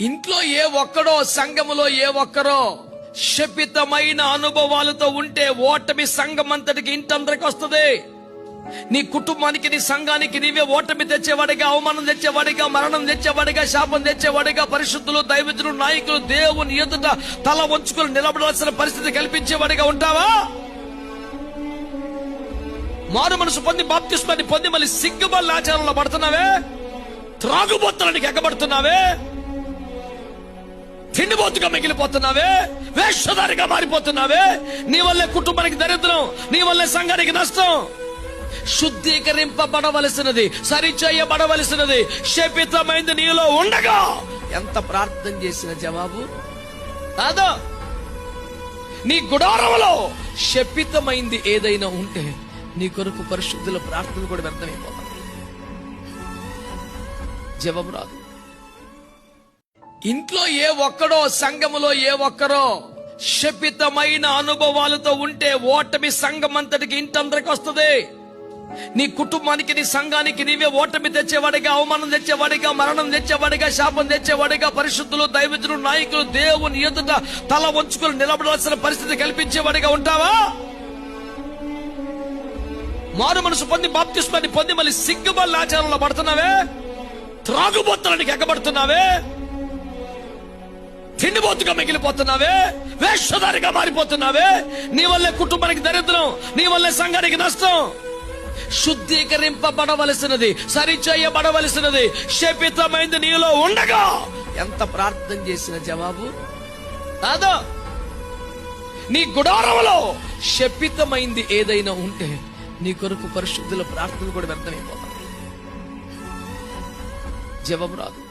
ఇంట్లో ఏ ఒక్కడో సంఘములో ఏ ఒక్కరో శపితమైన అనుభవాలతో ఉంటే ఓటమి సంఘం అంతటికి ఇంటందరికి వస్తుంది. నీ కుటుంబానికి నీ సంఘానికి నీవే ఓటమి తెచ్చేవాడిగా అవమానం తెచ్చేవాడిగా మరణం తెచ్చేవాడిగా శాపం తెచ్చేవాడిగా పరిశుద్ధులు దైవజులు నాయకులు దేవుని ఎదుట తల వంచుకుని నిలబడాల్సిన పరిస్థితి కల్పించేవాడిగా ఉంటావా? మారు మనసు పొంది బాప్తిస్మాన్ని పొంది మళ్ళీ సిగ్గుబల్ ఆచారంలో పడుతున్నావే? త్రాగుబోత్తడానికి ఎగబడుతున్నావే? తిండిబోతుగా మిగిలిపోతున్నావే వేషధారిగా మారిపోతున్నావే. నీ వల్లే కుటుంబానికి దరిద్రం నీ వల్లే సంఘానికి నష్టం. శుద్ధీకరింపబడవలసినది సరిచేయబడవలసినది శపితమైంది నీలో ఉండగా. ఎంత ప్రార్థన చేసిన జవాబు? కాదు. నీ గుడారంలో శపితమైంది ఏదైనా ఉంటే నీ కొరకు పరిశుద్ధుల ప్రార్థన కూడా వ్యర్థమైపోతాయి జవాబు రాదు. ఇంట్లో ఏ ఒక్కడో సంఘములో ఏ ఒక్కరో శపితమైన అనుభవాలతో ఉంటే ఓటమి సంఘం అంతటికి ఇంటందరికి వస్తుంది. నీ కుటుంబానికి నీ సంఘానికి నీవే ఓటమి తెచ్చేవాడిగా అవమానం తెచ్చేవాడిగా మరణం తెచ్చేవాడిగా శాపం తెచ్చేవాడిగా పరిశుద్ధులు దైవజులు నాయకులు దేవుని ఎదుట తల వంచుకుని నిలబడాల్సిన పరిస్థితి కల్పించేవాడిగా ఉంటావా? మారు మనసు పొంది బాప్తిస్మాన్ని పొంది మళ్ళీ సిగ్గుబల్ ఆచారంలో పడుతున్నావే? త్రాగుబోత్తడానికి ఎగబడుతున్నావే? తిండిబోతుగా మిగిలిపోతున్నావే వేషధారిగా మారిపోతున్నావే. నీ వల్లే కుటుంబానికి దరిద్రం నీ వల్లే సంఘానికి నష్టం. శుద్ధీకరింపబడవలసినది సరిచేయబడవలసినది శపితమైంది నీలో ఉండగా. ఎంత ప్రార్థన చేసిన జవాబు? కాదు నీ గుడారంలో శపితమైంది ఏదైనా ఉంటే నీ కొరకు పరిశుద్ధుల ప్రార్థన కూడా వ్యర్థమైపోతాయి జవాబు రాదు.